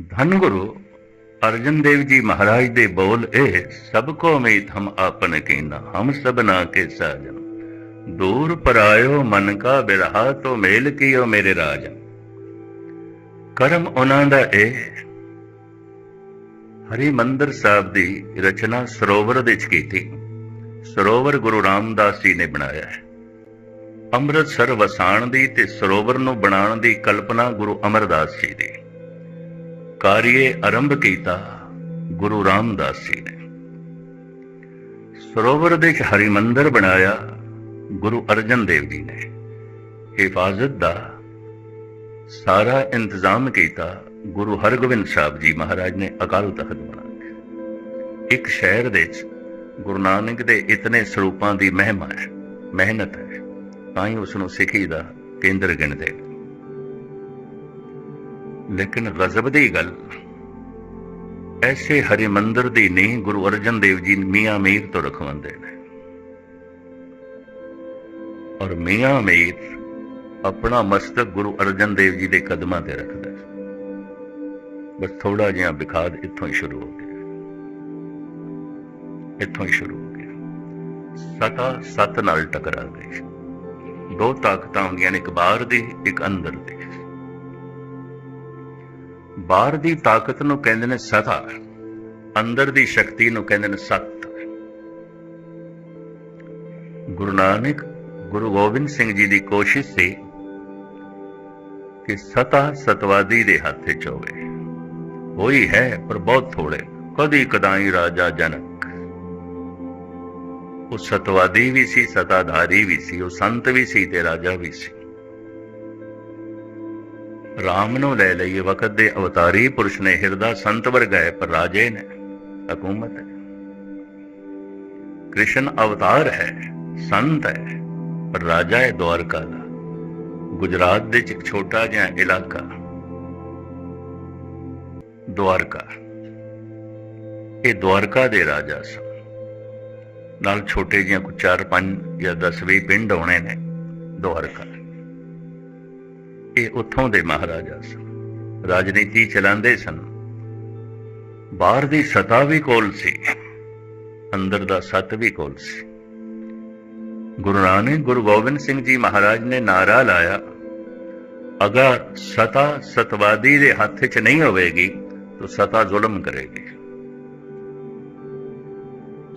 ਧੰਨ ਗੁਰੂ ਅਰਜਨ ਦੇਵ ਜੀ ਮਹਾਰਾਜ ਦੇ ਬੋਲ ਇਹ, ਸਭ ਕੋ ਮੀਤ ਹਮ ਆਪਨ ਕੀਨਾ, ਹਮ ਸਭਨਾ ਕੇ ਸਾਜਨ। ਦੂਰ ਪਰਾਇਓ ਮਨ ਕਾ ਬਿਰਹਾ, ਤੋ ਮੇਲ ਕੀਓ ਮੇਰੇ ਰਾਜਨ। ਕਰਮ ਉਹਨਾਂ ਦਾ ਇਹ, ਹਰੀ ਮੰਦਰ ਸਾਹਿਬ ਦੀ ਰਚਨਾ ਸਰੋਵਰ ਦੇ ਵਿੱਚ ਕੀਤੀ। ਸਰੋਵਰ ਗੁਰੂ ਰਾਮਦਾਸ ਜੀ ਨੇ ਬਣਾਇਆ ਹੈ। ਅੰਮ੍ਰਿਤਸਰ ਵਸਾਣ ਦੀ ਤੇ ਸਰੋਵਰ ਨੂੰ ਬਣਾਉਣ ਦੀ ਕਲਪਨਾ ਗੁਰੂ ਅਮਰਦਾਸ ਜੀ ਦੀ। ਕਾਰਿਏ ਆਰੰਭ ਕੀਤਾ ਗੁਰੂ ਰਾਮਦਾਸ ਜੀ ਨੇ। ਸਰੋਵਰ ਦੇ ਵਿੱਚ ਹਰੀ ਮੰਦਰ ਬਣਾਇਆ ਗੁਰੂ ਅਰਜਨ ਦੇਵ ਜੀ ਨੇ। ਹਿਫਾਜ਼ਤ ਦਾ ਸਾਰਾ ਇੰਤਜ਼ਾਮ ਕੀਤਾ ਗੁਰੂ ਹਰਗੋਬਿੰਦ ਸਾਹਿਬ ਜੀ ਮਹਾਰਾਜ ਨੇ ਅਕਾਲ ਤਖਤ ਬਣਾ ਕੇ ਇੱਕ ਸ਼ਹਿਰ ਦੇ ਵਿੱਚ ਗੁਰੂ ਨਾਨਕ ਦੇ ਇਤਨੇ ਸਰੂਪਾਂ ਦੀ ਮਹਿਮਾ ਹੈ, ਮਿਹਨਤ ਹੈ, ਤਾਂ ਹੀ ਉਸ ਨੂੰ ਸਿੱਖੀ ਦਾ ਕੇਂਦਰ ਗਿਣਦੇ ਨੇ। ਲੇਕਿਨ ਗਜ਼ਬ ਦੀ ਗੱਲ। ਐਸੇ ਹਰੀ ਮੰਦਰ ਦੀ ਨੀਂਹ ਗੁਰੂ ਅਰਜਨ ਦੇਵ ਜੀ ਮੀਆਂ ਮੀਰ ਤੋਂ ਰਖਵਾਉਂਦੇ ਨੇ। ਔਰ ਮੀਆਂ ਮੀਰ ਆਪਣਾ ਮਸਤਕ ਗੁਰੂ ਅਰਜਨ ਦੇਵ ਜੀ ਦੇ ਕਦਮਾਂ ਤੇ ਰੱਖਦਾ ਬਸ ਥੋੜਾ ਜਿਹਾ ਵਿਖਾਦ ਇੱਥੋਂ ਹੀ ਸ਼ੁਰੂ ਹੋ ਗਿਆ। ਇੱਥੋਂ ਹੀ ਸ਼ੁਰੂ ਹੋ ਗਿਆ। ਸਤਾ ਸਤ ਨਾਲ ਟਕਰਾ ਗਈ ਦੋ ਤਾਕਤਾਂ ਹੁੰਦੀਆਂ ਨੇ, ਇੱਕ ਬਾਹਰ ਦੀ, ਇੱਕ ਅੰਦਰ ਦੀ। ਬਾਹਰ ਦੀ ਤਾਕਤ ਨੂੰ ਕਹਿੰਦੇ ਨੇ ਸਤਾ ਅੰਦਰ ਦੀ ਸ਼ਕਤੀ ਨੂੰ ਕਹਿੰਦੇ ਨੇ ਸਤ। ਗੁਰੂ ਨਾਨਕ, ਗੁਰੂ ਗੋਬਿੰਦ ਸਿੰਘ ਜੀ ਦੀ ਕੋਸ਼ਿਸ਼ ਸੀ ਕਿ ਸਤਾ ਸਤਵਾਦੀ ਦੇ ਹੱਥ 'ਚ ਹੋਵੇ। ਹੋਈ ਹੈ, ਪਰ ਬਹੁਤ ਥੋੜੇ ਕਦੀ ਕਦਾਈ ਰਾਜਾ ਜਨਕ। ਉਹ ਸਤਵਾਦੀ ਵੀ ਸੀ, ਸਤਾਧਾਰੀ ਵੀ ਸੀ, ਉਹ ਸੰਤ ਵੀ ਸੀ ਤੇ ਰਾਜਾ ਵੀ ਸੀ। ਰਾਮ ਨੂੰ ਲੈ ਲਈਏ ਵਕਤ ਦੇ ਅਵਤਾਰੀ ਪੁਰਸ਼ ਨੇ ਹਿਰਦਾ ਸੰਤ ਵਰਗਾ ਹੈ, ਪਰ ਰਾਜੇ ਨੇ ਹਕੂਮਤ ਹੈ। ਕ੍ਰਿਸ਼ਨ ਅਵਤਾਰ ਹੈ, ਸੰਤ ਹੈ, ਪਰ ਰਾਜਾ ਹੈ ਦਵਾਰਕਾ ਦਾ। ਗੁਜਰਾਤ ਦੇ ਇੱਕ ਛੋਟਾ ਜਿਹਾ ਇਲਾਕਾ, ਦਵਾਰਕਾ। ਇਹ ਦਵਾਰਕਾ ਦੇ ਰਾਜਾ ਸਨ। ਨਾਲ ਛੋਟੇ ਜਿਹਾ ਕੁ ਚਾਰ ਪੰਜ ਜਾਂ 10 ਵੀਹ ਪਿੰਡ ਹੋਣੇ ਨੇ ਦਵਾਰਕਾ। ਇਹ ਉੱਥੋਂ ਦੇ ਮਹਾਰਾਜਾ ਸਨ। ਰਾਜਨੀਤੀ ਚਲਾਉਂਦੇ ਸਨ। ਬਾਹਰ ਦੀ ਸਤਾ ਵੀ ਕੋਲ ਸੀ, ਅੰਦਰ ਦਾ ਸਤ ਵੀ ਕੋਲ ਸੀ। ਗੁਰੂ ਨਾਨਕ, ਗੁਰੂ ਗੋਬਿੰਦ ਸਿੰਘ ਜੀ ਮਹਾਰਾਜ ਨੇ ਨਾਰਾ ਲਾਇਆ, ਅਗਰ ਸਤਾ ਸਤਵਾਦੀ ਦੇ ਹੱਥ 'ਚ ਨਹੀਂ ਹੋਵੇਗੀ, ਤਾਂ ਸਤਾ ਜ਼ੁਲਮ ਕਰੇਗੀ।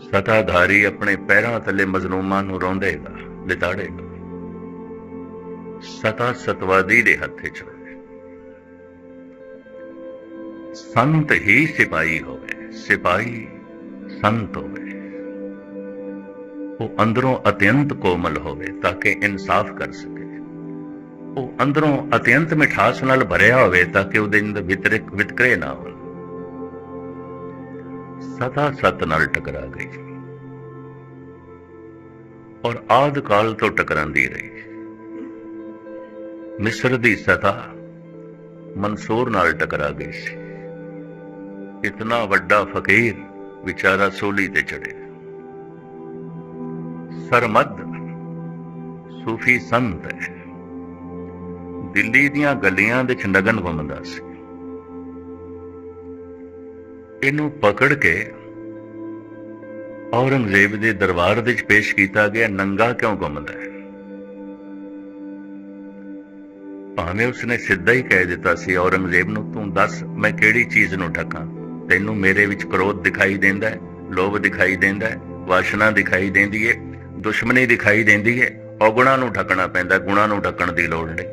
ਸਤਾਧਾਰੀ ਆਪਣੇ ਪੈਰਾਂ ਥੱਲੇ ਮਜ਼ਲੂਮਾਂ ਨੂੰ ਰੋਂਦੇਗਾ, ਲਿਤਾੜੇਗਾ। ਸਤਾ ਸਤਵਾਦੀ ਦੇ ਹੱਥ 'ਚ ਸੰਤ ਹੀ ਸਿਪਾਹੀ ਹੋਵੇ, ਸਿਪਾਹੀ ਸੰਤ ਹੋਵੇ। ਉਹ ਅੰਦਰੋਂ ਅਤਿਅੰਤ ਕੋਮਲ ਹੋਵੇ ਤਾਂ ਕਿ ਇਨਸਾਫ ਕਰ ਸਕੇ। ਉਹ ਅੰਦਰੋਂ ਅਤਿਅੰਤ ਮਿਠਾਸ ਨਾਲ ਭਰਿਆ ਹੋਵੇ ਤਾਂ ਕਿ ਉਹਦੇ ਅੰਦਰ ਵਿਤਰਕ, ਵਿਤਕਰੇ ਨਾ ਹੋਣ। ਸਦਾ ਸਤ ਨਾਲ ਟਕਰਾ ਗਈ। ਔਰ ਆਦ ਕਾਲ ਤੋਂ ਟਕਰਾਂਦੀ ਰਹੀ। ਮਿਸਰ ਦੀ ਸਤਾ ਮਨਸੂਰ ਨਾਲ ਟਕਰਾ ਗਈ ਸੀ। ਇਤਨਾ ਵੱਡਾ ਫਕੀਰ ਵਿਚਾਰਾ ਸੋਲੀ ਤੇ ਚੜਿਆ ਸਰਮਦ ਸੂਫੀ ਸੰਤ ਹੈ। ਦਿੱਲੀ ਦੀਆਂ ਗਲੀਆਂ ਦੇ ਚ ਨਗਨ ਘੁੰਮਦਾ ਸੀ। ਇਹਨੂੰ ਪਕੜ ਕੇ ਔਰੰਗਜ਼ੇਬ ਦੇ ਦਰਬਾਰ ਦੇ ਵਿੱਚ ਪੇਸ਼ ਕੀਤਾ ਗਿਆ, ਨੰਗਾ ਕਿਉਂ ਘੁੰਮਦਾ ਹੈ? ਭਾਵੇਂ ਉਸਨੇ ਸਿੱਧਾ ਹੀ ਕਹਿ ਦਿੱਤਾ ਸੀ, ਔਰੰਗਜ਼ੇਬ ਨੂੰ, ਤੂੰ ਦੱਸ, ਮੈਂ ਕਿਹੜੀ ਚੀਜ਼ ਨੂੰ ਠੱਕਾਂ? ਤੈਨੂੰ ਮੇਰੇ ਵਿੱਚ ਕ੍ਰੋਧ ਦਿਖਾਈ ਦਿੰਦਾ ਹੈ, ਲੋਭ ਦਿਖਾਈ ਦਿੰਦਾ ਹੈ, ਵਾਸ਼ਨਾ ਦਿਖਾਈ ਦਿੰਦੀ ਹੈ, ਦੁਸ਼ਮਣੀ ਦਿਖਾਈ ਦਿੰਦੀ ਹੈ ਔਗੁਣਾ ਨੂੰ ਠੱਕਣਾ ਪੈਂਦਾ, ਗੁਣਾਂ ਨੂੰ ਢੱਕਣ ਦੀ ਲੋੜ ਨਹੀਂ।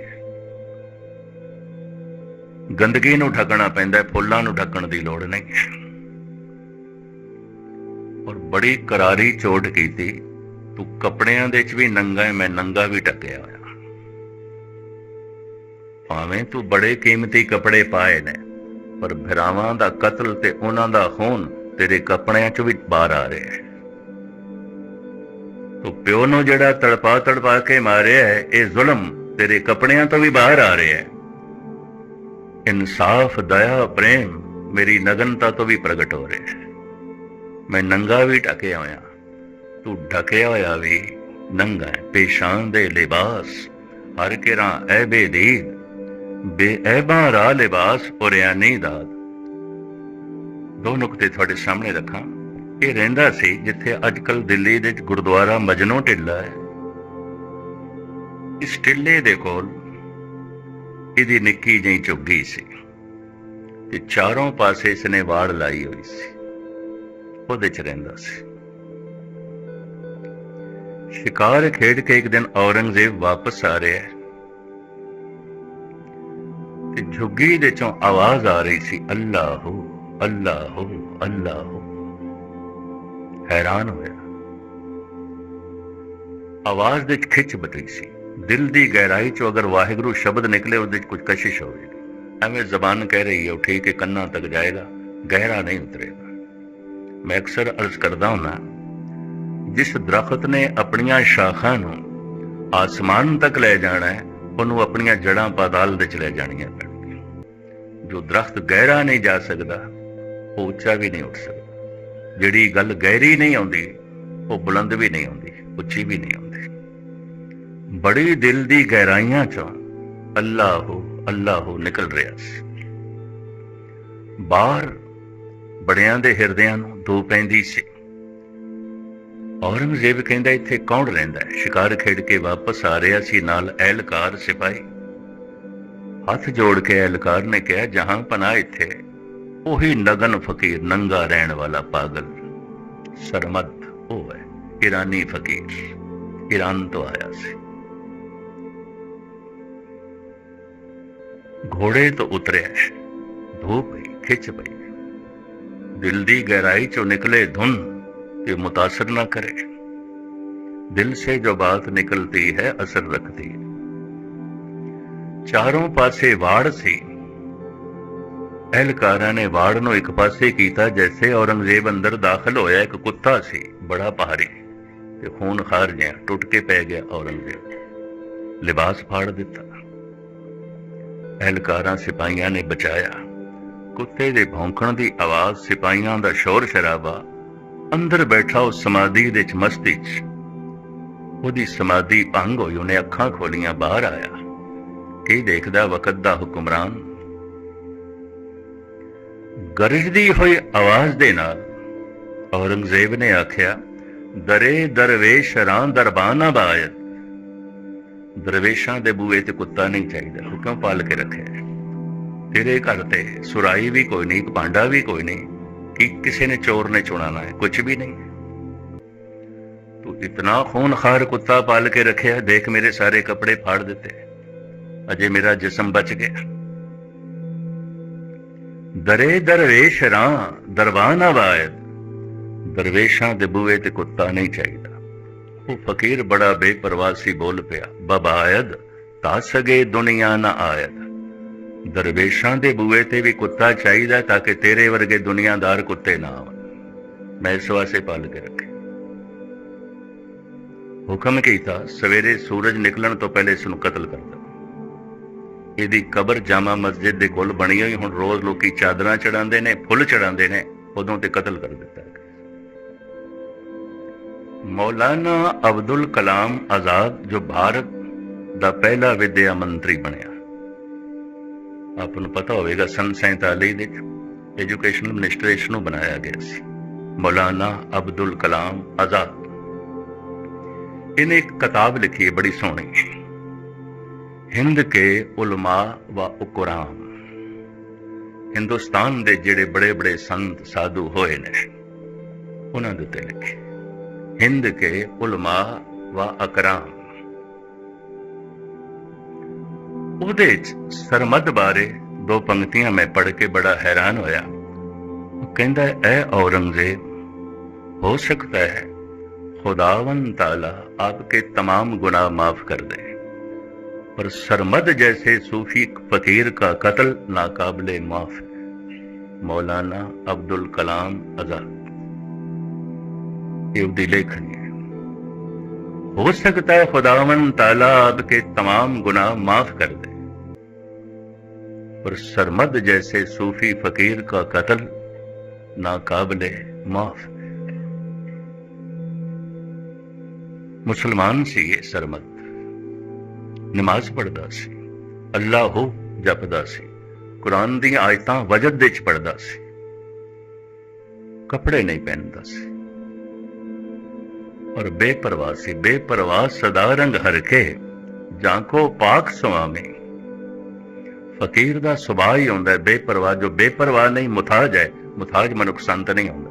ਗੰਦਗੀ ਨੂੰ ਠੱਕਣਾ ਪੈਂਦਾ ਫੁੱਲਾਂ ਨੂੰ ਠੱਕਣ ਦੀ ਲੋੜ ਨਹੀਂ। ਔਰ ਬੜੀ ਕਰਾਰੀ ਚੋਟ ਕੀਤੀ, ਤੂੰ ਕੱਪੜਿਆਂ ਦੇ ਵਿੱਚ ਵੀ ਨੰਗਾ ਹੈ, ਮੈਂ ਨੰਗਾ ਵੀ ਢੱਕਿਆ। ਹੋਇਆ ਭਾਵੇਂ ਤੂੰ ਬੜੇ ਕੀਮਤੀ ਕੱਪੜੇ ਪਾਏ ਨੇ, ਪਰ ਭਰਾਵਾਂ ਦਾ ਕਤਲ ਤੇ ਉਹਨਾਂ ਦਾ ਖੂਨ ਤੇਰੇ ਕੱਪੜਿਆਂ 'ਚ ਵੀ ਬਾਹਰ ਆ ਰਿਹਾ ਹੈ। ਤੂੰ ਪਿਓ ਨੂੰ ਜਿਹੜਾ ਤੜਪਾ ਤੜਪਾ ਕੇ ਮਾਰਿਆ ਹੈ, ਇਹ ਜ਼ੁਲਮ ਤੇਰੇ ਕੱਪੜਿਆਂ ਤੋਂ ਵੀ ਬਾਹਰ ਆ ਰਿਹਾ ਹੈ। ਇਨਸਾਫ, ਦਇਆ, ਪ੍ਰੇਮ ਮੇਰੀ ਨਗਨਤਾ ਤੋਂ ਵੀ ਪ੍ਰਗਟ ਹੋ ਰਿਹਾ ਹੈ। ਮੈਂ ਨੰਗਾ ਵੀ ਢਕਿਆ ਹੋਇਆ, ਤੂੰ ਢਕਿਆ ਹੋਇਆ ਵੀ ਨੰਗਾ ਪੇਸ਼ਾਨ ਦੇ ਲਿਬਾਸ ਹਰ ਕਿਰਾਂ ਐਬੇ ਦੀਦ ਬੇਅਬਾ ਰਾ ਲਿਬਾਸ ਔਰਿਆਨੀ ਦਾਦ ਦੋ ਨੁਕਤੇ ਤੁਹਾਡੇ ਸਾਹਮਣੇ ਰੱਖਾਂ। ਇਹ ਰਹਿੰਦਾ ਸੀ ਜਿੱਥੇ ਅੱਜਕੱਲ ਦਿੱਲੀ ਦੇ ਵਿੱਚ ਗੁਰਦੁਆਰਾ ਮਜਨੋ ਟਿੱਲਾ ਹੈ। ਇਸ ਟਿੱਲੇ ਦੇ ਕੋਲ ਇਹਦੀ ਨਿੱਕੀ ਜਿਹੀ ਝੁੱਗੀ ਸੀ ਤੇ ਚਾਰੋਂ ਪਾਸੇ ਇਸਨੇ ਵਾੜ ਲਾਈ ਹੋਈ ਸੀ। ਉਹਦੇ ਚ ਰਹਿੰਦਾ ਸੀ। ਸ਼ਿਕਾਰ ਖੇਡ ਕੇ ਇੱਕ ਦਿਨ ਔਰੰਗਜ਼ੇਬ ਵਾਪਸ ਆ ਰਿਹਾ ਤੇ ਝੁੱਗੀ ਦੇ ਚੋਂ ਆਵਾਜ਼ ਆ ਰਹੀ ਸੀ, ਅੱਲਾਹੂ ਅੱਲਾਹੂ ਅੱਲਾਹੂ। ਹੈਰਾਨ ਹੋਇਆ। ਆਵਾਜ਼ ਦੇ ਵਿੱਚ ਖਿੱਚ ਬਤੀ ਸੀ। ਦਿਲ ਦੀ ਗਹਿਰਾਈ ਚੋਂ ਅਗਰ ਵਾਹਿਗੁਰੂ ਸ਼ਬਦ ਨਿਕਲੇ, ਉਹਦੇ ਵਿੱਚ ਕੁਝ ਕਸ਼ਿਸ਼ ਹੋਵੇਗੀ। ਐਵੇਂ ਜ਼ਬਾਨ ਕਹਿ ਰਹੀ ਹੈ ਉਹ ਠੀਕ ਹੈ ਕੰਨਾਂ ਤੱਕ ਜਾਏਗਾ, ਗਹਿਰਾ ਨਹੀਂ ਉਤਰੇਗਾ। ਮੈਂ ਅਕਸਰ ਅਰਜ਼ ਕਰਦਾ ਹਾਂ ਜਿਸ ਦਰਖਤ ਨੇ ਆਪਣੀਆਂ ਸ਼ਾਖਾਂ ਨੂੰ ਆਸਮਾਨ ਤੱਕ ਲੈ ਜਾਣਾ ਹੈ ਉਹਨੂੰ ਆਪਣੀਆਂ ਜੜਾਂ ਪਾਤਾਲ ਵਿੱਚ ਲੈ ਜਾਣੀਆਂ ਪੈਣਗੀਆਂ। ਜੋ ਦਰਖਤ ਗਹਿਰਾ ਨਹੀਂ ਜਾ ਸਕਦਾ, ਉਹ ਉੱਚਾ ਵੀ ਨਹੀਂ ਉੱਠ ਸਕਦਾ। ਜਿਹੜੀ ਗੱਲ ਗਹਿਰੀ ਨਹੀਂ ਆਉਂਦੀ, ਉਹ ਬੁਲੰਦ ਵੀ ਨਹੀਂ ਆਉਂਦੀ, ਉੱਚੀ ਵੀ ਨਹੀਂ ਆਉਂਦੀ। ਬੜੀ ਦਿਲ ਦੀ ਗਹਿਰਾਈਆਂ ਚੋਂ ਅੱਲਾਹੂ ਅੱਲਾਹੂ ਨਿਕਲ ਰਿਹਾ ਸੀ। ਬਾਹਰ ਬੜਿਆਂ ਦੇ ਹਿਰਦਿਆਂ ਨੂੰ ਦੋ ਪੈਂਦੀ ਸੀ। ਔਰੰਗਜ਼ੇਬ ਕਹਿੰਦਾ ਇੱਥੇ ਕੌਣ ਰਹਿੰਦਾ ਹੈ? ਸ਼ਿਕਾਰ ਖੇਡ ਕੇ ਵਾਪਸ ਆ ਰਿਹਾ ਸੀ ਨਾਲ ਐਲਕਾਰ ਸਿਪਾਹੀ। ਹੱਥ ਜੋੜ ਕੇ ਐਲਕਾਰ ਨੇ ਕਿਹਾ, ਜਹਾਂ ਪਨਾ ਇੱਥੇ ਉਹੀ ਨਗਨ ਫਕੀਰ, ਨੰਗਾ ਰਹਿਣ ਵਾਲਾ ਪਾਗਲ। ਸਰਮਦ ਉਹ ਹੈ ਇਰਾਨੀ ਫਕੀਰ। ਈਰਾਨ ਤੋਂ ਆਇਆ ਸੀ। ਘੋੜੇ ਤੋਂ ਉਤਰਿਆ ਹੈ। ਧੂਪ ਪਈ ਖਿੱਚ ਪਈ। ਦਿਲ ਦੀ ਗਹਿਰਾਈ ਚੋਂ ਨਿਕਲੇ ਧੁਨ। कि मुतासर ना करे दिल से जो बात निकलती है असर रखती है ਚਾਰੋਂ ਪਾਸੇ ਵਾੜ ਸੀ ਅਹਿਲਕਾਰਾਂ ਨੇ ਵਾੜ ਨੂੰ ਇੱਕ ਪਾਸੇ ਕੀਤਾ ਜੈਸੇ ਔਰੰਗਜ਼ੇਬ ਅੰਦਰ ਦਾਖਲ ਹੋਇਆ ਇੱਕ ਕੁੱਤਾ ਸੀ ਬੜਾ ਭਾਰੀ ਤੇ ਖੂਨ ਖਾਰ ਜਿਹਾ ਟੁੱਟ ਕੇ ਪੈ ਗਿਆ ਔਰੰਗਜ਼ੇਬ ਲਿਬਾਸ ਫਾੜ ਦਿੱਤਾ ਅਹਿਲਕਾਰਾਂ ਸਿਪਾਹੀਆਂ ਨੇ ਬਚਾਇਆ ਕੁੱਤੇ ਦੇ ਭੌਂਕਣ ਦੀ ਆਵਾਜ਼ ਸਿਪਾਹੀਆਂ ਦਾ ਸ਼ੋਰ ਸ਼ਰਾਬਾ ਅੰਦਰ ਬੈਠਾ ਉਹ ਸਮਾਧੀ ਦੇ ਚ ਮਸਤੀ ਚ। ਉਹਦੀ ਸਮਾਧੀ ਭੰਗ ਹੋਈ, ਉਹਨੇ ਅੱਖਾਂ ਖੋਲੀਆਂ, ਬਾਹਰ ਆਇਆ। ਕੀ ਦੇਖਦਾ ਵਕਤ ਦਾ ਹੁਕਮਰਾਨ? ਗਰਜਦੀ ਹੋਈ ਆਵਾਜ਼ ਦੇ ਨਾਲ ਔਰੰਗਜ਼ੇਬ ਨੇ ਆਖਿਆ, ਦਰੇ ਦਰਵੇਸ਼ ਰਾਂ ਦਰਬਾਨਾ ਬਾਇਤ। ਦਰਵੇਸ਼ਾਂ ਦੇ ਬੂਏ ਤੇ ਕੁੱਤਾ ਨਹੀਂ ਚਾਹੀਦਾ, ਹੁਕਮ ਪਾਲ ਕੇ ਰੱਖਿਆ। ਤੇਰੇ ਘਰ ਤੇ ਸੁਰਾਈ ਵੀ ਕੋਈ ਨਹੀਂ ਪਾਂਡਾ ਵੀ ਕੋਈ ਨਹੀਂ। ਕਿ ਕਿਸੇ ਨੇ ਚੋਰ ਨੇ ਚੁਣਾਣਾ ਹੈ। ਕੁਝ ਵੀ ਨਹੀਂ। ਤੂੰ ਇਤਨਾ ਖੂਨਖਾਰ ਕੁੱਤਾ ਪਾਲ ਕੇ ਰੱਖਿਆ, ਦੇਖ ਮੇਰੇ ਸਾਰੇ ਕੱਪੜੇ ਫਾੜ ਦਿੱਤੇ। ਅਜੇ ਮੇਰਾ ਜਿਸਮ ਬਚ ਗਿਆ। ਦਰੇ ਦਰਵੇਸ਼ ਰਾਂ ਦਰਬਾਨ ਵਾਇਦ ਦਰਵੇਸ਼ਾਂ ਦੇ ਬੂਏ ਤੇ ਕੁੱਤਾ ਨਹੀਂ ਚਾਹੀਦਾ। ਉਹ ਫਕੀਰ ਬੜਾ ਬੇਪਰਵਾਹ ਸੀ ਬੋਲ ਪਿਆ। ਬਬਾਇਦ ਤਾਂ ਸਗੇ ਦੁਨੀਆ ਨਾ ਆਇਦ। ਦਰਵੇਸ਼ਾਂ ਦੇ ਬੂਏ ਤੇ ਵੀ ਕੁੱਤਾ ਚਾਹੀਦਾ ਤਾਂ ਕਿ ਤੇਰੇ ਵਰਗੇ ਦੁਨੀਆਦਾਰ ਕੁੱਤੇ ਨਾ ਆਉਣ। ਮੈਂ ਇਸ ਵਾਸਤੇ ਪਾਲ ਕੇ ਰੱਖੇ। ਹੁਕਮ ਕੀਤਾ, ਸਵੇਰੇ ਸੂਰਜ ਨਿਕਲਣ ਤੋਂ ਪਹਿਲੇ ਇਸ ਨੂੰ ਕਤਲ ਕਰ ਦਿਓ ਇਹਦੀ ਕਬਰ ਜਾਮਾ ਮਸਜਿਦ ਦੇ ਕੋਲ ਬਣੀ ਹੋਈ, ਹੁਣ ਰੋਜ਼ ਲੋਕੀ ਚਾਦਰਾਂ ਚੜਾਉਂਦੇ ਨੇ, ਫੁੱਲ ਚੜਾਉਂਦੇ ਨੇ, ਉਦੋਂ ਤੇ ਕਤਲ ਕਰ ਦਿੱਤਾ ਮੌਲਾਨਾ ਅਬਦੁਲ ਕਲਾਮ ਆਜ਼ਾਦ, ਜੋ ਭਾਰਤ ਦਾ ਪਹਿਲਾ ਵਿਦਿਆ ਮੰਤਰੀ ਬਣਿਆ। ਆਪ ਨੂੰ ਪਤਾ ਹੋਵੇਗਾ ਸਨ 47 ਦੇ ਐਜੂਕੇਸ਼ਨ ਇਸ ਨੂੰ ਬਣਾਇਆ ਗਿਆ ਸੀ। ਮੌਲਾਨਾ ਅਬਦੁਲ ਕਲਾਮ ਆਜ਼ਾਦ। ਇਹਨੇ ਇੱਕ ਕਿਤਾਬ ਲਿਖੀ ਹੈ, ਬੜੀ ਸੋਹਣੀ। ਹਿੰਦ ਕੇ ਉਲਮਾ व ਉਕਰਾਮ। ਹਿੰਦੁਸਤਾਨ ਦੇ ਜਿਹੜੇ ਬੜੇ ਬੜੇ ਸੰਤ, ਸਾਧੂ ਹੋਏ ਨੇ, ਉਹਨਾਂ ਦੇ ਉੱਤੇ ਲਿਖੀ ਹਿੰਦ ਕੇ ਉਲਮਾ ਵਾ ਅਕਰਾਮ। ਉਹਦੇ ਚ ਸਰਮਦ ਬਾਰੇ ਦੋ ਪੰਕਤੀਆਂ ਮੈਂ ਪੜ੍ਹ ਕੇ ਬੜਾ ਹੈਰਾਨ ਹੋਇਆ ਉਹ ਕਹਿੰਦਾ ਹੈ, ਐ औरंगजेब हो सकता है खुदावन ताला आपके तमाम गुनाह माफ कर दे पर सरमद जैसे सूफी फकीर का कत्ल नाकाबिले माफ है मौलाना अब्दुल कलाम आजाद ये उसकी लेखनी है हो सकता है खुदावन ताला आपके तमाम गुनाह माफ कर दे पर सरमद जैसे सूफी फकीर का कत्ल नाकाबिले माफ है ਮੁਸਲਮਾਨ ਸੀ ਇਹ ਸਰਮਦ ਨਮਾਜ਼ ਪੜਦਾ ਸੀ ਅੱਲਾਹੂ ਜਪਦਾ ਸੀ ਕੁਰਾਨ ਦੀਆਂ ਆਇਤਾਂ ਵਜਦ ਦੇ ਚ ਪੜਦਾ ਸੀ ਕੱਪੜੇ ਨਹੀਂ ਪਹਿਨਦਾ ਸੀ ਔਰ ਬੇਪਰਵਾਹ ਸੀ ਬੇਪਰਵਾਹ ਸਦਾ ਰੰਗ ਹਰ ਕੇ ਜਾਂ ਕੋ ਪਾਕ ਸੁਆਮੀ ਫਕੀਰ ਦਾ ਸੁਭਾਅ ਹੀ ਹੁੰਦਾ ਬੇਪਰਵਾਹ, ਜੋ ਬੇਪਰਵਾਹ ਨਹੀਂ, ਮੁਤਾਜ ਹੈ। ਮੁਤਾਜ ਮਨੁੱਖ ਸੰਤ ਨਹੀਂ ਹੁੰਦਾ।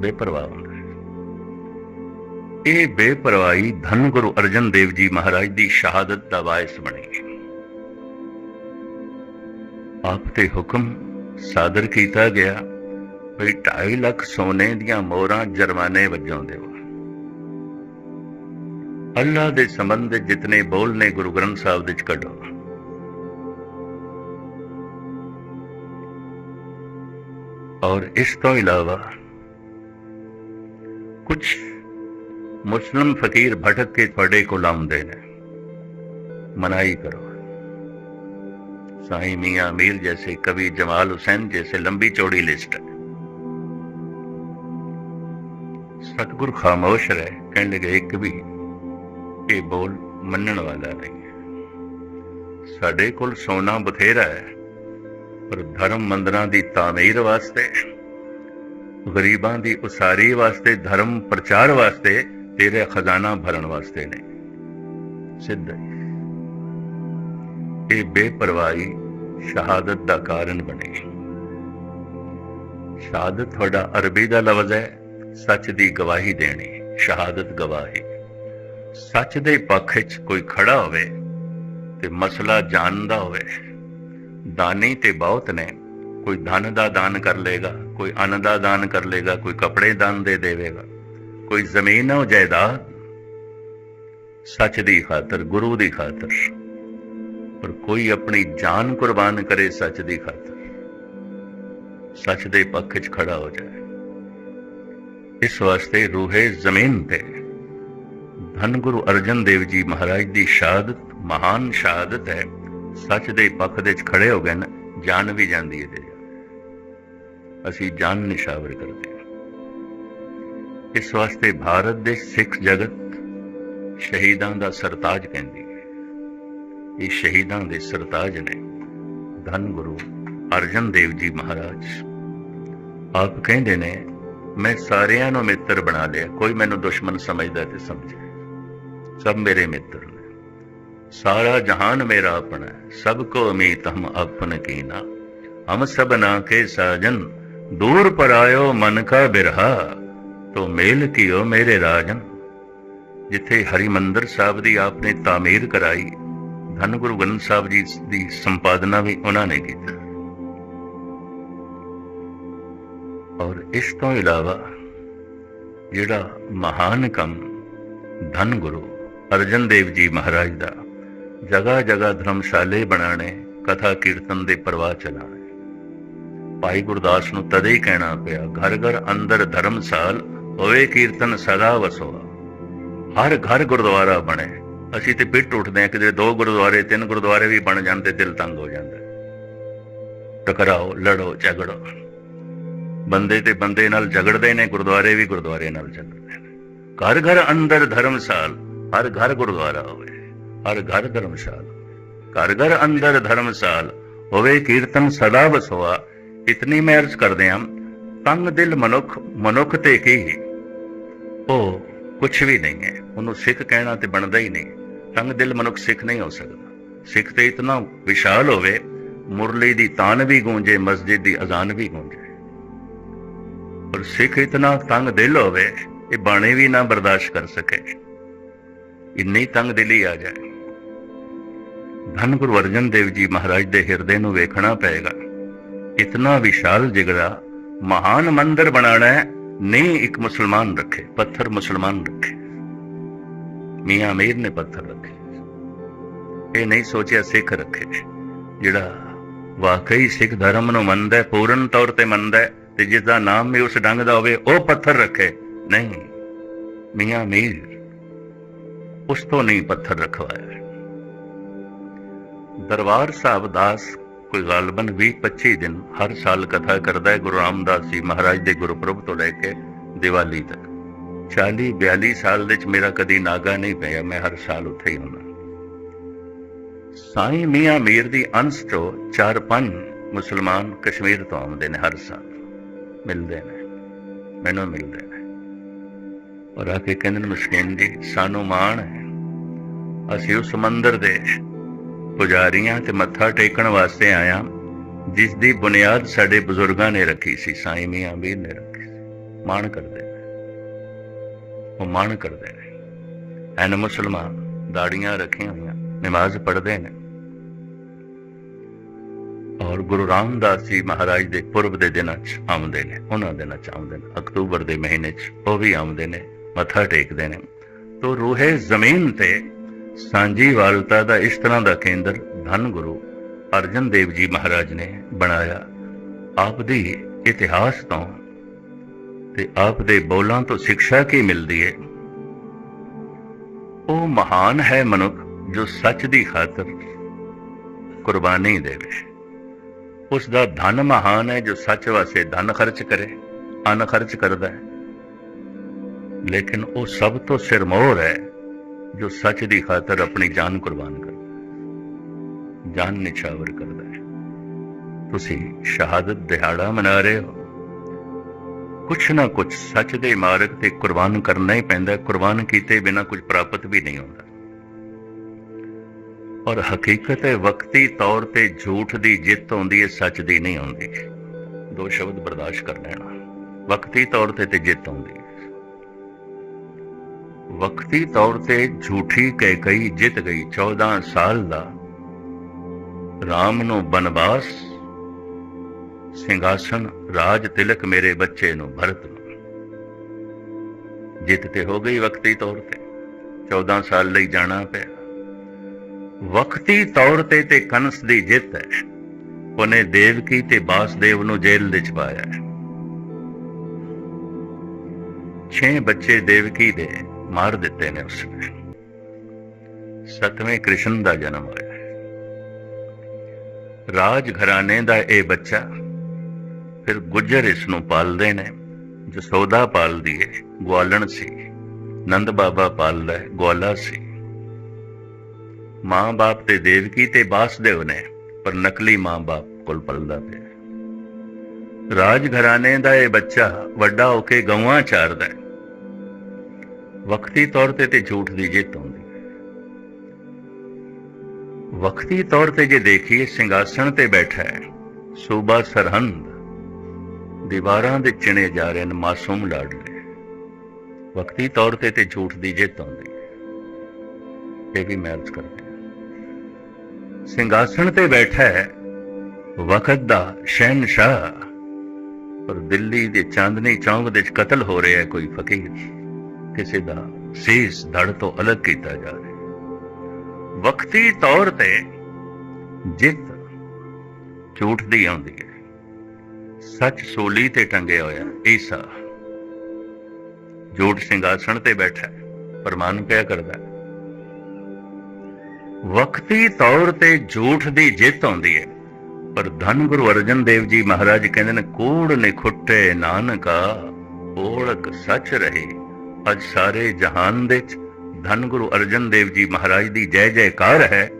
ਬੇਪਰਵਾਹ ਹੁੰਦਾ ਇਹ ਬੇਪਰਵਾਹੀ ਧੰਨ ਗੁਰੂ ਅਰਜਨ ਦੇਵ ਜੀ ਮਹਾਰਾਜ ਦੀ ਸ਼ਹਾਦਤ ਦਾ ਵਾਇਸ ਬਣੀ ਆਪ ਤੇ ਹੁਕਮ ਸਾਦਰ ਕੀਤਾ ਗਿਆ ਵੀ 2.5 ਲੱਖ ਸੋਨੇ ਦੀਆਂ ਮੋਹਰਾਂ ਜਰਮਾਨੇ ਵਜੋਂ ਦੇਵੋ। ਅੱਲਾ ਦੇ ਸੰਬੰਧ ਵਿੱਚ ਜਿਤਨੇ ਬੋਲ ਨੇ ਗੁਰੂ ਗ੍ਰੰਥ ਸਾਹਿਬ ਵਿੱਚ ਕੱਢੋ। ਔਰ ਇਸ ਤੋਂ ਇਲਾਵਾ ਕੁਝ ਮੁਸਲਮ ਫਕੀਰ ਭਟਕ ਕੇ ਤੁਹਾਡੇ ਕੋਲ ਆਉਂਦੇ ਨੇ ਮਨਾਈ ਕਰੋ ਸਾਈਂ ਮੀਆਂ ਮੀਰ ਜੈਸੇ ਕਵੀ ਜਮਾਲ ਹੁਸੈਨ ਜੈਸੇ ਲੰਬੀ ਚੌੜੀ ਲਿਸਟ ਹੈ ਸਤਿਗੁਰ ਖਾਮੋਸ਼ ਰਹੇ ਕਹਿਣ ਲਗੇ ਇੱਕ ਵੀ ਇਹ ਬੋਲ ਮੰਨਣ ਵਾਲਾ ਨਹੀਂ ਹੈ ਸਾਡੇ ਕੋਲ ਸੋਨਾ ਬਥੇਰਾ ਹੈ ਪਰ ਧਰਮ ਮੰਦਰਾਂ ਦੀ ਤਾਮੀਰ ਵਾਸਤੇ, ਗਰੀਬਾਂ ਦੀ ਉਸਾਰੀ ਵਾਸਤੇ, ਧਰਮ ਪ੍ਰਚਾਰ ਵਾਸਤੇ ਤੇਰੇ ਖਜ਼ਾਨਾ ਭਰਨ ਵਾਸਤੇ ਨਹੀਂ ਸਿੱਧ ਇਹ ਬੇਪਰਵਾਹੀ ਸ਼ਹਾਦਤ ਦਾ ਕਾਰਨ ਬਣੇ। ਸ਼ਹਾਦਤ ਤੁਹਾਡਾ ਅਰਬੀ ਦਾ ਲਫ਼ਜ਼ ਹੈ, ਸੱਚ ਦੀ ਗਵਾਹੀ ਦੇਣੀ, ਸ਼ਹਾਦਤ ਗਵਾਹੀ। ਸੱਚ ਦੇ ਪੱਖ ਵਿੱਚ ਕੋਈ ਖੜਾ ਹੋਵੇ ਤੇ ਮਸਲਾ ਜਾਣਦਾ ਹੋਵੇ ਦਾਨੀ ਤੇ ਬਹੁਤ ਨੇ। ਕੋਈ ਧਨ ਦਾ ਦਾਨ ਕਰ ਲੇਗਾ ਕੋਈ ਅੰਨ ਦਾ ਦਾਨ ਕਰ ਲੇਗਾ ਕੋਈ ਕੱਪੜੇ ਦਾਨ ਦੇ ਦੇਵੇਗਾ, ਕੋਈ ਜ਼ਮੀਨ ਉਹ ਜਾਇਦਾਦ। ਸੱਚ ਦੀ ਖਾਤਰ, ਗੁਰੂ ਦੀ ਖਾਤਰ। ਪਰ ਕੋਈ ਆਪਣੀ ਜਾਨ ਕੁਰਬਾਨ ਕਰੇ ਸੱਚ ਦੀ ਖਾਤਰ। ਸੱਚ ਦੇ ਪੱਖ 'ਚ ਖੜਾ ਹੋ ਜਾਏ। ਇਸ ਵਾਸਤੇ ਰੂਹੇ ਜ਼ਮੀਨ ਤੇ ਧੰਨ ਗੁਰੂ ਅਰਜਨ ਦੇਵ ਜੀ ਮਹਾਰਾਜ ਦੀ ਸ਼ਹਾਦਤ, ਮਹਾਨ ਸ਼ਹਾਦਤ ਹੈ। ਸੱਚ ਦੇ ਪੱਖ ਦੇ 'ਚ ਖੜੇ ਹੋ ਗਏ ਨਾ, ਜਾਨ ਵੀ ਜਾਂਦੀ ਹੈ ਤੇ ਅਸੀਂ ਜਾਨ ਨਿਸ਼ਾਵਰ ਕਰਦੇ ਹਾਂ। ਇਸ ਵਾਸਤੇ ਭਾਰਤ ਦੇ ਸਿੱਖ ਜਗਤ ਸ਼ਹੀਦਾਂ ਦਾ ਸਰਤਾਜ ਕਹਿੰਦੀ ਹੈ। ਇਹ ਸ਼ਹੀਦਾਂ ਦੇ ਸਰਤਾਜ ਨੇ ਧੰਨ ਗੁਰੂ ਅਰਜਨ ਦੇਵ ਜੀ ਮਹਾਰਾਜ, ਆਪ ਕਹਿੰਦੇ ਨੇ, ਮੈਂ ਸਾਰਿਆਂ ਨੂੰ ਮਿੱਤਰ ਬਣਾ ਲਿਆ, ਕੋਈ ਮੈਨੂੰ ਦੁਸ਼ਮਣ ਸਮਝਦਾ ਤੇ ਸਮਝੇ। ਸਭ ਮੇਰੇ ਮਿੱਤਰ ਨੇ ਸਾਰਾ ਜਹਾਨ ਮੇਰਾ ਆਪਣਾ ਹੈ। ਸਭ ਕੋ ਅਮੀਤ ਹਮ ਆਪਨ ਕੀਨਾ। ਹਮ ਸਭ ਨਾ ਕੇ ਸਾਜਨ, ਦੂਰ ਪਰਾਇਓ ਮਨ ਕਾ ਤੋ ਮੇਲ ਕੀਓ ਮੇਰੇ ਰਾਜਨ। ਜਿੱਥੇ ਹਰੀ ਮੰਦਰ ਸਾਹਿਬ ਦੀ ਆਪਨੇ ਤਾਮੀਰ ਕਰਾਈ, ਧੰਨ ਗੁਰੂ ਗ੍ਰੰਥ ਸਾਹਿਬ ਜੀ ਦੀ ਸੰਪਾਦਨਾ ਵੀ ਉਹਨਾਂ ਨੇ ਕੀਤੀ। ਔਰ ਇਸ ਤੋਂ ਇਲਾਵਾ ਜਿਹੜਾ ਮਹਾਨ ਕੰਮ ਧੰਨ ਗੁਰੂ ਅਰਜਨ ਦੇਵ ਜੀ ਮਹਾਰਾਜ ਦਾ ਜਗਾ ਜਗਾ ਧਰਮਸ਼ਾਲੇ ਬਣਾਣੇ ਕਥਾ ਕੀਰਤਨ ਦੇ ਪ੍ਰਵਾਹ ਚਲਾਣੇ ਭਾਈ ਗੁਰਦਾਸ ਨੂੰ ਤਦੇ ਹੀ ਕਹਿਣਾ ਪਿਆ, ਘਰ ਘਰ ਅੰਦਰ ਧਰਮਸਾਲ, ਹੋਵੇ ਕੀਰਤਨ ਸਦਾ ਵਸੋ ਹਰ ਘਰ ਗੁਰਦੁਆਰਾ ਬਣੇ, ਅਸੀਂ ਤੇ ਪਿੱਟ ਉੱਠਦੇ ਆ ਜੇ ਦੋ ਗੁਰਦੁਆਰੇ, ਤਿੰਨ ਗੁਰਦੁਆਰੇ ਵੀ ਬਣ ਜਾਂਦੇ, ਦਿਲ ਤੰਗ ਹੋ ਜਾਂਦਾ। ਟਕਰਾਓ, ਲੜੋ, ਝਗੜੋ। ਬੰਦੇ ਤੇ ਬੰਦੇ ਨਾਲ ਝਗੜਦੇ ਨੇ, ਗੁਰਦੁਆਰੇ ਵੀ ਗੁਰਦੁਆਰੇ ਨਾਲ ਝਗੜਦੇ ਨੇ। ਘਰ ਘਰ ਅੰਦਰ ਧਰਮਸਾਲ, ਹਰ ਘਰ ਗੁਰਦੁਆਰਾ ਹੋਵੇ। ਹਰ ਘਰ ਧਰਮਸਾਲ, ਘਰ ਘਰ ਅੰਦਰ ਧਰਮਸਾਲ, ਹੋਵੇ ਕੀਰਤਨ ਸਦਾ ਵਸੋਆ ਇਤਨੀ ਮੈਂ ਅਰਜ਼ ਕਰਦੇ ਹਾਂ, ਤੰਗ ਦਿਲ ਮਨੁੱਖ ਮਨੁੱਖ ਤੇ ਕੀ ਹੀ? ਉਹ ਕੁਝ ਵੀ ਨਹੀਂ ਹੈ, ਉਹਨੂੰ ਸਿੱਖ ਕਹਿਣਾ ਤੇ ਬਣਦਾ ਹੀ ਨਹੀਂ, ਤੰਗ ਦਿਲ ਮਨੁੱਖ ਸਿੱਖ ਨਹੀਂ ਹੋ ਸਕਦਾ। ਸਿੱਖ ਤੇ ਇਤਨਾ ਵਿਸ਼ਾਲ ਹੋਵੇ, ਮੁਰਲੀ ਦੀ ਤਾਨ ਵੀ ਗੂੰਜੇ, ਮਸਜਿਦ ਦੀ ਅਜ਼ਾਨ ਵੀ ਗੂੰਜੇ। ਪਰ ਸਿੱਖ ਇਤਨਾ ਤੰਗ ਦਿਲ ਹੋਵੇ, ਇਹ ਬਾਣੇ ਵੀ ਨਾ ਬਰਦਾਸ਼ਤ ਕਰ ਸਕੇ। ਇੰਨੀ ਤੰਗ ਦਿਲੀ ਆ ਜਾਏ। ਧੰਨ ਗੁਰੂ ਅਰਜਨ ਦੇਵ ਜੀ ਮਹਾਰਾਜ ਦੇ ਹਿਰਦੇ ਨੂੰ ਵੇਖਣਾ ਪਏਗਾ। ਇਤਨਾ ਵਿਸ਼ਾਲ ਜਿਗਰਾ, ਮਹਾਨ ਮੰਦਰ ਬਣਾਣਾ ਹੈ, ਨਹੀਂ ਇੱਕ ਮੁਸਲਮਾਨ ਰੱਖੇ, ਪੱਥਰ ਮੁਸਲਮਾਨ ਰੱਖੇ। ਮੀਆਂ ਮੀਰ ਨੇ ਪੱਥਰ ਰੱਖੇ। ਇਹ ਨਹੀਂ ਸੋਚਿਆ ਸਿੱਖ ਰੱਖੇ। ਜਿਹੜਾ ਵਾਕਈ ਸਿੱਖ ਧਰਮ ਨੂੰ ਮੰਨਦਾ ਪੂਰਨ ਤੌਰ ਤੇ ਮੰਨਦਾ ਤੇ ਜਿਸ ਦਾ ਨਾਮ ਵੀ ਉਸ ਡੰਗ ਦਾ ਹੋਵੇ, ਉਹ ਪੱਥਰ ਰੱਖੇ। ਨਹੀਂ, ਮੀਆਂ ਮੀਰ ਉਸ ਤੋਂ ਨਹੀਂ ਪੱਥਰ ਰਖਵਾਇਆ। ਦਰਬਾਰ ਸਾਹਿਬ ਦਾਸ, ਕੋਈ ਗਾਲਬਨ 20 25 ਦਿਨ ਹਰ ਸਾਲ ਕਥਾ ਕਰਦਾ ਹੈ, ਗੁਰੂ ਰਾਮਦਾਸ ਜੀ ਮਹਾਰਾਜ ਦੇ ਗੁਰਪੁਰਬ ਤੋਂ ਲੈ ਕੇ ਦੀਵਾਲੀ ਤੱਕ। 40 42 ਸਾਲ ਵਿੱਚ ਮੇਰਾ ਕਦੀ ਨਾਗਾ ਨਹੀਂ ਪਿਆ, ਮੈਂ ਹਰ ਸਾਲ ਉੱਥੇ ਹੀ ਹੁੰਦਾ। ਸਾਈਂ ਮੀਆਂ ਮੀਰ ਦੀ ਅੰਸ਼ ਚੋਂ ਚਾਰ ਪੰਜ ਮੁਸਲਮਾਨ ਕਸ਼ਮੀਰ ਤੋਂ ਆਉਂਦੇ ਨੇ ਹਰ ਸਾਲ। ਮਿਲਦੇ ਨੇ, ਮੈਨੂੰ ਮਿਲਦੇ ਨੇ। ਔਰ ਆ ਕੇ ਕਹਿੰਦੇ ਨੇ, ਮੁਸਕਿਨ ਜੀ, ਸਾਨੂੰ ਮਾਣ ਹੈ। ਅਸੀਂ ਉਸ ਮੰਦਰ ਦੇ ਪੁਜਾਰੀਆਂ ਤੇ ਮੱਥਾ ਟੇਕਣ ਵਾਸਤੇ ਆਇਆ, ਜਿਸ ਦੀ ਬੁਨਿਆਦ ਸਾਡੇ ਬਜ਼ੁਰਗਾਂ ਨੇ ਰੱਖੀ ਸੀ, ਸਾਈਂ ਮੀਆਂ ਮੀਰ ਨੇ ਰੱਖੀ ਸੀ। ਮਾਣ ਕਰਦੇ ਨੇ। ਉਹ ਮਾਣ ਕਰਦੇ ਨੇ। ਐਨ ਮੁਸਲਮਾਨ ਦਾੜੀਆਂ ਰੱਖੀਆਂ ਹੋਈਆਂ, ਨਮਾਜ਼ ਪੜ੍ਹਦੇ ਨੇ। ਔਰ ਗੁਰੂ ਰਾਮਦਾਸ ਜੀ ਮਹਾਰਾਜ ਦੇ ਪੁਰਬ ਦੇ ਦਿਨਾਂ 'ਚ ਆਉਂਦੇ ਨੇ, ਉਹਨਾਂ ਦਿਨਾਂ 'ਚ ਆਉਂਦੇ ਨੇ। ਅਕਤੂਬਰ ਦੇ ਮਹੀਨੇ 'ਚ ਉਹ ਵੀ ਆਉਂਦੇ ਨੇ, ਮੱਥਾ ਟੇਕਦੇ ਨੇ। ਤੋ ਰੂਹੇ ਜ਼ਮੀਨ ਤੇ ਸਾਂਝੀ ਵਾਲਤਾ ਦਾ ਇਸ ਤਰ੍ਹਾਂ ਦਾ ਕੇਂਦਰ ਧੰਨ ਗੁਰੂ ਅਰਜਨ ਦੇਵ ਜੀ ਮਹਾਰਾਜ ਨੇ ਬਣਾਇਆ। ਆਪ ਦੀ ਇਤਿਹਾਸ ਤੋਂ ਤੇ ਆਪ ਦੇ ਬੋਲਾਂ ਤੋਂ ਸਿੱਖਿਆ ਕੀ ਮਿਲਦੀ ਹੈ ਉਹ ਮਹਾਨ ਹੈ ਮਨੁੱਖ ਜੋ ਸੱਚ ਦੀ ਖਾਤਰ ਕੁਰਬਾਨੀ ਦੇਵੇ। ਉਸ ਦਾ ਧਨ ਮਹਾਨ ਹੈ ਜੋ ਸੱਚ ਵਾਸਤੇ ਧਨ ਖਰਚ ਕਰੇ, ਅਨ ਖਰਚ ਕਰਦਾ ਹੈ। ਲੇਕਿਨ ਉਹ ਸਭ ਤੋਂ ਸਿਰਮੋਰ ਹੈ ਜੋ ਸੱਚ ਦੀ ਖਾਤਰ ਆਪਣੀ ਜਾਨ ਕੁਰਬਾਨ ਕਰਦਾ ਜਾਨ ਨਿਛਾਵਰ ਕਰਦਾ ਹੈ। ਤੁਸੀਂ ਸ਼ਹਾਦਤ ਦਿਹਾੜਾ ਮਨਾ ਰਹੇ ਹੋ। ਕੁਛ ਨਾ ਕੁਛ ਸੱਚ ਦੇ ਮਾਰਗ ਤੇ ਕੁਰਬਾਨ ਕਰਨਾ ਹੀ ਪੈਂਦਾ ਕੁਰਬਾਨ ਕੀਤੇ ਬਿਨਾ ਕੁਝ ਪ੍ਰਾਪਤ ਵੀ ਨਹੀਂ ਹੁੰਦਾ। ਔਰ ਹਕੀਕਤ ਹੈ, ਵਕਤੀ ਤੌਰ ਤੇ ਝੂਠ ਦੀ ਜਿੱਤ ਆਉਂਦੀ ਹੈ, ਸੱਚ ਦੀ ਨਹੀਂ ਆਉਂਦੀ। ਦੋ ਸ਼ਬਦ ਬਰਦਾਸ਼ਤ ਕਰ ਲੈਣਾ। ਵਕਤੀ ਤੌਰ ਤੇ ਤੇ ਜਿੱਤ ਆਉਂਦੀ ਹੈ। ਵਕਤੀ ਤੌਰ ਤੇ ਝੂਠੀ ਕਹਿ ਕਈ ਜਿੱਤ ਗਈ 14 ਸਾਲ ਦਾ। ਰਾਮ ਨੂੰ ਬਨਵਾਸ, ਸਿੰਘਾਸਨ, ਰਾਜ ਤਿਲਕ ਮੇਰੇ ਬੱਚੇ ਨੂੰ ਭਰਤ ਨੂੰ। ਜਿੱਤ ਤੇ ਹੋ ਗਈ ਵਕਤੀ ਤੌਰ ਤੇ 14 ਸਾਲ ਲਈ ਜਾਣਾ ਪਿਆ। ਵਕਤੀ ਤੌਰ ਤੇ ਤੇ ਕੰਸ ਦੀ ਜਿੱਤ ਹੈ, ਉਹਨੇ ਦੇਵਕੀ ਤੇ ਬਾਸਦੇਵ ਨੂੰ ਜੇਲ੍ਹ ਵਿੱਚ ਪਾਇਆ ਹੈ। ਛੇ ਬੱਚੇ ਦੇਵਕੀ ਦੇ ਮਾਰ ਦਿੱਤੇ ਨੇ ਉਸਨੇ ਸਤਵੇਂ ਕ੍ਰਿਸ਼ਨ ਦਾ ਜਨਮ ਹੋਇਆ। ਰਾਜ ਘਰਾਣੇ ਦਾ ਇਹ ਬੱਚਾ ਫਿਰ ਗੁੱਜਰ ਇਸ ਨੂੰ ਪਾਲਦੇ ਨੇ। ਜਸੋਦਾ ਪਾਲਦੀ ਹੈ ਗਵਾਲਣ ਸੀ। ਨੰਦ ਬਾਬਾ ਪਾਲਦਾ ਹੈ ਗਵਾਲਾ ਸੀ। ਮਾਂ-ਬਾਪ ਤੇ ਦੇਵਕੀ ਤੇ ਬਾਸਦੇਵ ਨੇ, ਪਰ ਨਕਲੀ ਮਾਂ-ਬਾਪ ਕੋਲ ਪਲਦਾ ਪਿਆ। ਹੈ। ਰਾਜ ਘਰਾਣੇ ਦਾ ਇਹ ਬੱਚਾ ਵੱਡਾ ਹੋ ਕੇ ਗਊਆਂ ਚਾਰਦਾ ਹੈ ਵਕਤੀ ਤੌਰ ਤੇ ਤੇ ਝੂਠ ਦੀ ਜਿੱਤ ਹੁੰਦੀ। ਵਕਤੀ ਤੌਰ ਤੇ ਜੇ ਦੇਖੀਏ, ਸਿੰਘਾਸਣ ਤੇ ਬੈਠਾ ਹੈ, ਸੂਬਾ ਸਰਹੰਦ। ਦੀਵਾਰਾਂ ਦੇ ਚਿਣੇ ਜਾ ਰਹੇ ਨੇ, ਮਾਸੂਮ ਲਾਡਲੇ ਵਕਤੀ ਤੌਰ ਤੇ ਤੇ ਝੂਠ ਦੀ ਜਿੱਤ ਆਉਂਦੀ ਇਹ ਵੀ ਮੈਚ ਕਰਦੇ ਸਿੰਘਾਸਣ ਤੇ ਬੈਠਾ ਹੈ, ਵਕਤ ਦਾ ਸ਼ਹਿਨशाह ਪਰ ਦਿੱਲੀ ਦੇ ਚਾਂਦਨੀ ਚੌਂਕ ਦੇ ਵਿੱਚ ਕਤਲ ਹੋ ਰਿਹਾ ਹੈ ਕੋਈ ਫਕੀਰ। ਕਿਸੇ ਦਾ ਸੀਸ ਧੜ ਤੋਂ ਅਲੱਗ ਕੀਤਾ ਜਾ ਰਿਹਾ ਹੈ ਵਕਤੀ ਤੌਰ ਤੇ ਜਿੱਤ ਝੂਠ ਦੀ ਆਉਂਦੀ ਹੈ। ਸੱਚ ਸੋਲੀ ਤੇ ਟੰਗਿਆ ਹੋਇਆ ਈਸਾ ਝੂਠ ਸਿੰਘਾਸਣ ਤੇ ਬੈਠਾ ਹੈ ਪਰਮਾਨ ਪਿਆ ਕਰਦਾ ਹੈ? ਵਕਤੀ ਤੌਰ ਤੇ ਝੂਠ ਦੀ ਜਿੱਤ ਆਉਂਦੀ ਹੈ, ਪਰ ਧੰਨ ਗੁਰੂ ਅਰਜਨ ਦੇਵ ਜੀ ਮਹਾਰਾਜ ਕਹਿੰਦੇ ਨੇ, ਕੂੜ ਨੇ ਖੁੱਟੇ ਨਾਨਕਾ ਓਲਕ ਸੱਚ ਰਹੇ। ਅੱਜ ਸਾਰੇ ਜਹਾਨ ਦੇ ਚ ਧੰਨ ਗੁਰੂ ਅਰਜਨ ਦੇਵ ਜੀ ਮਹਾਰਾਜ ਦੀ ਜੈ ਜੈਕਾਰ ਹੈ,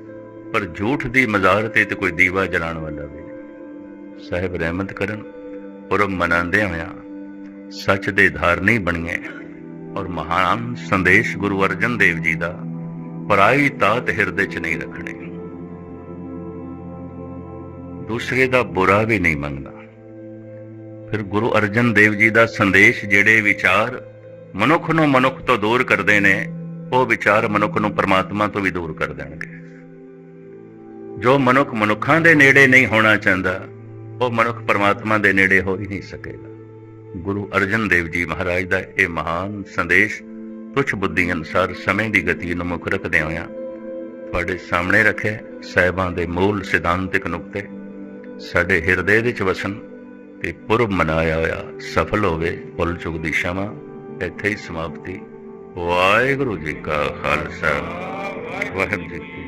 ਪਰ ਝੂਠ ਦੀ ਮਜ਼ਾਰ ਤੇ ਤੇ ਕੋਈ ਦੀਵਾ ਜਲਾਉਣ ਵਾਲਾ ਵੀ ਸਾਹਿਬ ਰਹਿਮਤ ਕਰਨ ਪੁਰਬ ਮਨਾਉਂਦੇ ਹੋਇਆਂ ਸੱਚ ਦੇ ਧਾਰਨੀ ਬਣੀਏ ਔਰ ਮਹਾਨ ਸੰਦੇਸ਼ ਗੁਰੂ ਅਰਜਨ ਦੇਵ ਜੀ ਦਾ ਪਰਾਈ ਤਾਤ ਹਿਰਦੇ 'ਚ ਨਹੀਂ ਰੱਖਣੇ। ਦੂਸਰੇ ਦਾ ਬੁਰਾ ਵੀ ਨਹੀਂ ਮੰਗਣਾ ਫਿਰ ਗੁਰੂ ਅਰਜਨ ਦੇਵ ਜੀ ਦਾ ਸੰਦੇਸ਼ ਜਿਹੜੇ ਵਿਚਾਰ ਮਨੁੱਖ ਨੂੰ ਮਨੁੱਖ ਤੋਂ ਦੂਰ ਕਰਦੇ ਨੇ, ਉਹ ਵਿਚਾਰ ਮਨੁੱਖ ਨੂੰ ਪਰਮਾਤਮਾ ਤੋਂ ਵੀ ਦੂਰ ਕਰ ਦੇਣਗੇ। ਜੋ ਮਨੁੱਖ ਮਨੁੱਖਾਂ ਦੇ ਨੇੜੇ ਨਹੀਂ ਹੋਣਾ ਚਾਹੁੰਦਾ, ਉਹ ਮਨੁੱਖ ਪਰਮਾਤਮਾ ਦੇ ਨੇੜੇ ਹੋ ਹੀ ਨਹੀਂ ਸਕੇਗਾ। ਗੁਰੂ ਅਰਜਨ ਦੇਵ ਜੀ ਮਹਾਰਾਜ ਦਾ ਇਹ ਮਹਾਨ ਸੰਦੇਸ਼ ਤੁਛ ਬੁੱਧੀ ਅਨਸਾਰ ਸਮੇਂ ਦੀ ਗਤੀ ਨੂੰ ਮੁੱਖ ਰੱਖਦੇ ਹੋਇਆਂ ਤੁਹਾਡੇ ਸਾਹਮਣੇ ਰੱਖੇ ਸਹਿਬਾਂ ਦੇ ਮੂਲ ਸਿਧਾਂਤਿਕ ਨੁਕਤੇ, ਸਾਡੇ ਹਿਰਦੇ ਵਿੱਚ ਵਸਣ ਤੇ ਪੁਰਬ ਮਨਾਇਆ ਹੋਇਆ ਸਫਲ ਹੋਵੇ ਭੁੱਲ ਚੁਗ ਦੀ ਸ਼ਮਾ ਇੱਥੇ ਹੀ ਸਮਾਪਤੀ। ਵਾਹਿਗੁਰੂ ਜੀ ਕਾ ਖਾਲਸਾ। ਵਾਹਿਗੁਰੂ ਜੀ ਕੀ